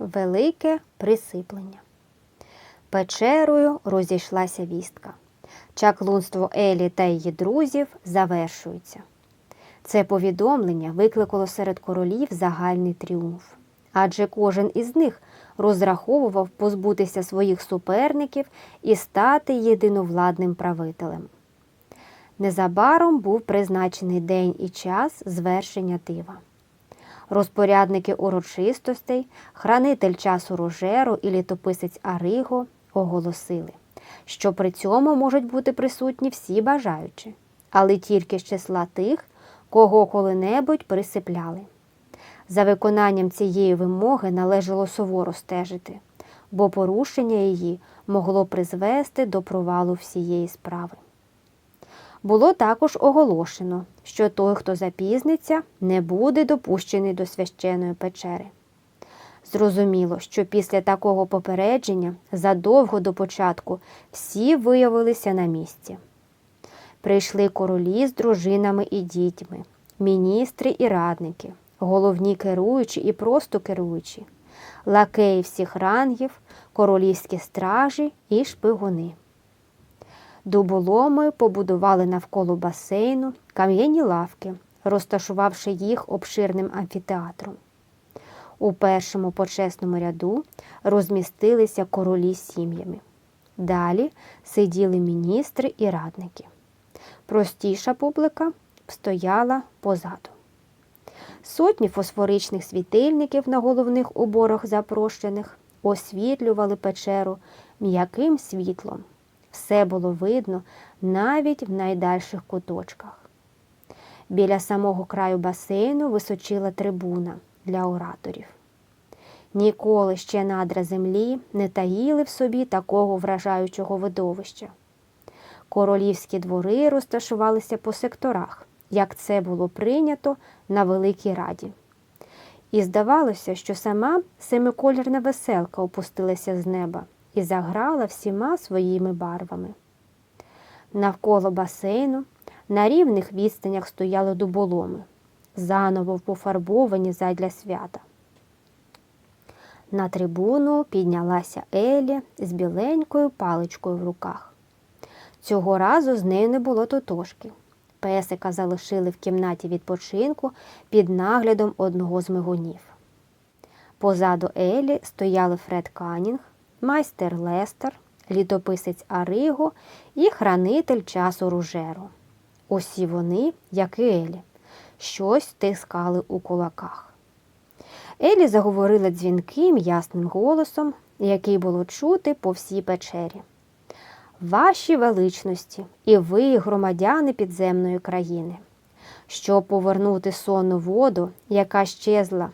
Велике присиплення. Печерою розійшлася вістка. Чаклунство Елі та її друзів завершується. Це повідомлення викликало серед королів загальний тріумф, адже кожен із них розраховував позбутися своїх суперників і стати єдиновладним правителем. Незабаром був призначений день і час звершення дива. Розпорядники урочистостей, хранитель часу Рожеру і літописець Ариго оголосили, що при цьому можуть бути присутні всі бажаючі, але тільки з числа тих, кого коли-небудь присипляли. За виконанням цієї вимоги належало суворо стежити, бо порушення її могло призвести до провалу всієї справи. Було також оголошено, що той, хто запізниться, не буде допущений до священої печери. Зрозуміло, що після такого попередження задовго до початку всі виявилися на місці. Прийшли королі з дружинами і дітьми, міністри і радники, головні керуючі і просто керуючі, лакеї всіх рангів, королівські стражі і шпигуни. Дуболоми побудували навколо басейну кам'яні лавки, розташувавши їх обширним амфітеатром. У першому почесному ряду розмістилися королі з сім'ями. Далі сиділи міністри і радники. Простіша публіка стояла позаду. Сотні фосфоричних світильників на головних уборах запрошених освітлювали печеру м'яким світлом. Все було видно навіть в найдальших куточках. Біля самого краю басейну височила трибуна для ораторів. Ніколи ще надра землі не таїли в собі такого вражаючого видовища. Королівські двори розташувалися по секторах, як це було прийнято на Великій Раді. І здавалося, що сама семиколірна веселка опустилася з неба і заграла всіма своїми барвами. Навколо басейну на рівних відстанях стояли дуболоми, заново пофарбовані задля свята. На трибуну піднялася Елі з біленькою паличкою в руках. Цього разу з нею не було тотошки. Песика залишили в кімнаті відпочинку під наглядом одного з мигунів. Позаду Елі стояли Фред Канінг, майстер Лестер, літописець Ариго і хранитель часу Ружеру. Усі вони, як і Елі, щось стискали у кулаках. Елі заговорила дзвінким ясним голосом, який було чути по всій печері. Ваші величності і ви, громадяни підземної країни. Щоб повернути сонну воду, яка щезла,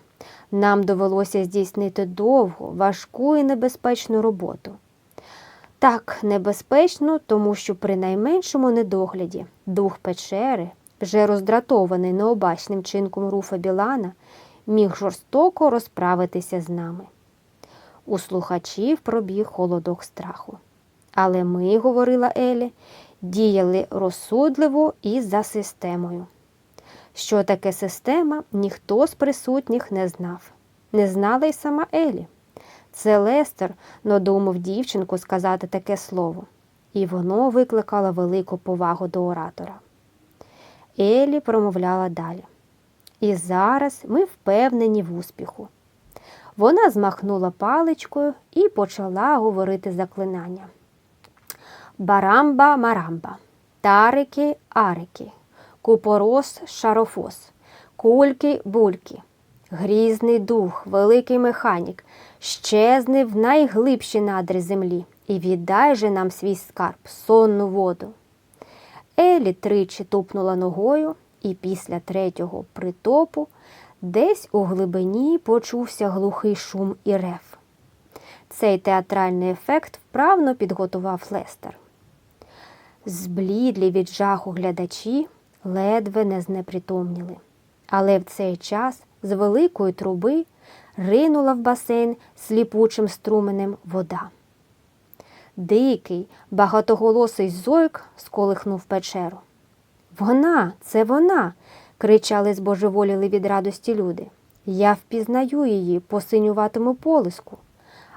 нам довелося здійснити довгу, важку і небезпечну роботу. Так, небезпечно, тому що при найменшому недогляді дух печери, вже роздратований необачним чинком руфа Білана, міг жорстоко розправитися з нами. У слухачів пробіг холодок страху. Але ми, говорила Елі, діяли розсудливо і за системою. Що таке система, ніхто з присутніх не знав. Не знала й сама Елі. Це Лестер надумав дівчинку сказати таке слово, і воно викликало велику повагу до оратора. Елі промовляла далі. І зараз ми впевнені в успіху. Вона змахнула паличкою і почала говорити заклинання. Барамба марамба, тарики арики, купорос шарофос, кульки бульки, грізний дух, великий механік, щезни в найглибші надри землі і віддай же нам свій скарб, сонну воду. Елі тричі тупнула ногою, і після третього притопу десь у глибині почувся глухий шум і рев. Цей театральний ефект вправно підготував Лестер. Зблідлі від жаху глядачі ледве не знепритомніли. Але в цей час з великої труби ринула в басейн сліпучим струменем вода. Дикий, багатоголосий зойк сколихнув печеру. Вона, це вона. кричали збожеволіли від радості люди. Я впізнаю її по синюватому полиску,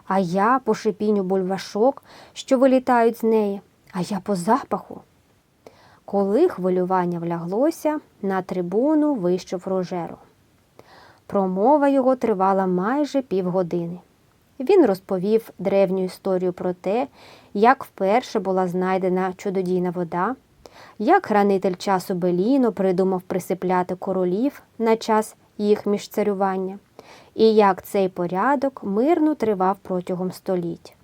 а я по шипінню бульвашок, що вилітають з неї, а я по запаху. Коли хвилювання вляглося, на трибуну вийшов Рожеро. Промова його тривала майже півгодини. Він розповів древню історію про те, як вперше була знайдена чудодійна вода, як хранитель часу Беліно придумав присипляти королів на час їх міжцарювання, і як цей порядок мирно тривав протягом століть.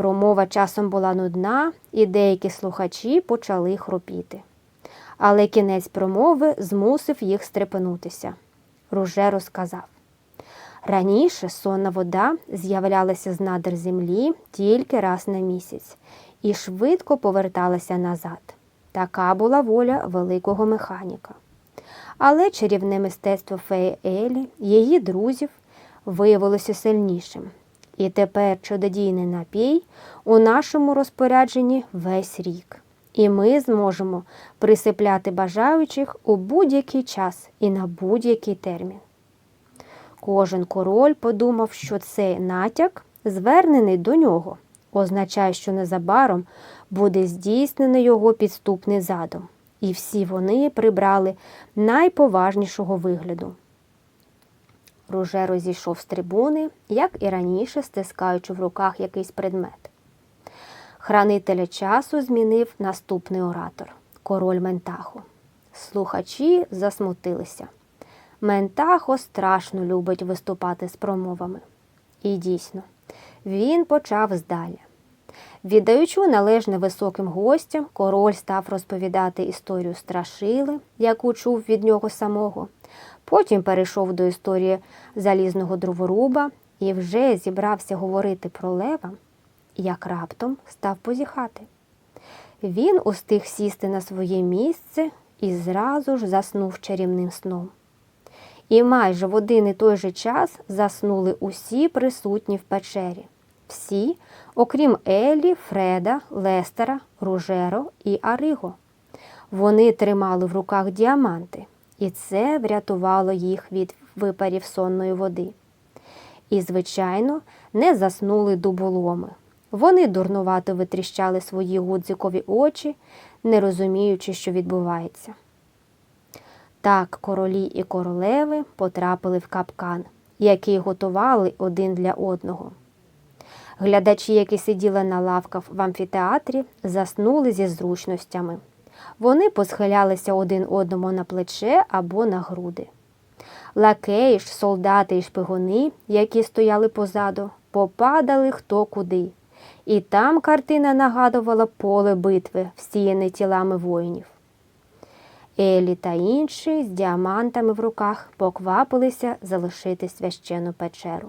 Промова часом була нудна, і деякі слухачі почали хропіти. Але кінець промови змусив їх стрепенутися. Ружеро сказав Раніше сонна вода з'являлася з надр землі тільки раз на місяць і швидко поверталася назад. Така була воля великого механіка. Але чарівне мистецтво феї Елі, її друзів, виявилося сильнішим. І тепер чудодійний напій у нашому розпорядженні весь рік. І ми зможемо присипляти бажаючих у будь-який час і на будь-який термін. Кожен король подумав, що цей натяк, звернений до нього, означає, що незабаром буде здійснено його підступний задум, і всі вони прибрали найповажнішого вигляду. Ружеро зійшов з трибуни, як і раніше, стискаючи в руках якийсь предмет. Хранителя часу змінив наступний оратор король Ментахо. Слухачі засмутилися. Ментахо страшно любить виступати з промовами. І дійсно, він почав здаля. Віддаючи належне високим гостям, король став розповідати історію страшили, яку чув від нього самого. Потім перейшов до історії залізного дроворуба і вже зібрався говорити про лева, як раптом став позіхати. Він устиг сісти на своє місце і зразу ж заснув чарівним сном. І майже в один і той же час заснули усі присутні в печері. Всі, окрім Елі, Фреда, Лестера, Ружеро і Ариго. Вони тримали в руках діаманти, і це врятувало їх від випарів сонної води. І, звичайно, не заснули дуболоми. Вони дурнувато витріщали свої гудзикові очі, не розуміючи, що відбувається. Так королі і королеви потрапили в капкан, який готували один для одного. Глядачі, які сиділи на лавках в амфітеатрі, заснули зі зручностями. Вони посхилялися один одному на плече або на груди. Лакеї ж, солдати і шпигуни, які стояли позаду, попадали хто куди. І там картина нагадувала поле битви, всіяне тілами воїнів. Елі та інші з діамантами в руках поквапилися залишити священу печеру.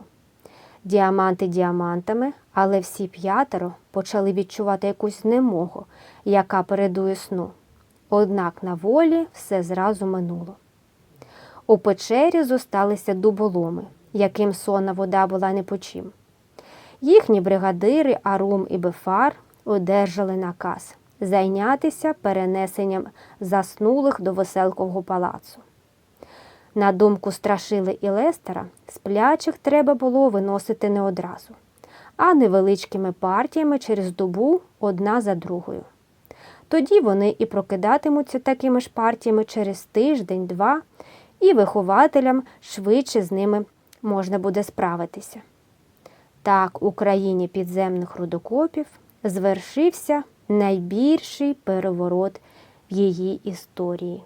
Діаманти діамантами, але всі п'ятеро почали відчувати якусь немогу, яка передує сну. Однак на волі все зразу минуло. У печері зосталися дуболоми, яким сонна вода була не по чим. Їхні бригадири Арум і Бефар одержали наказ зайнятися перенесенням заснулих до веселкового палацу. На думку страшили і Лестера, сплячих треба було виносити не одразу, а невеличкими партіями через добу одна за другою. Тоді вони і прокидатимуться такими ж партіями через тиждень-два, і вихователям швидше з ними можна буде справитися. Так у країні підземних рудокопів звершився найбільший переворот в її історії.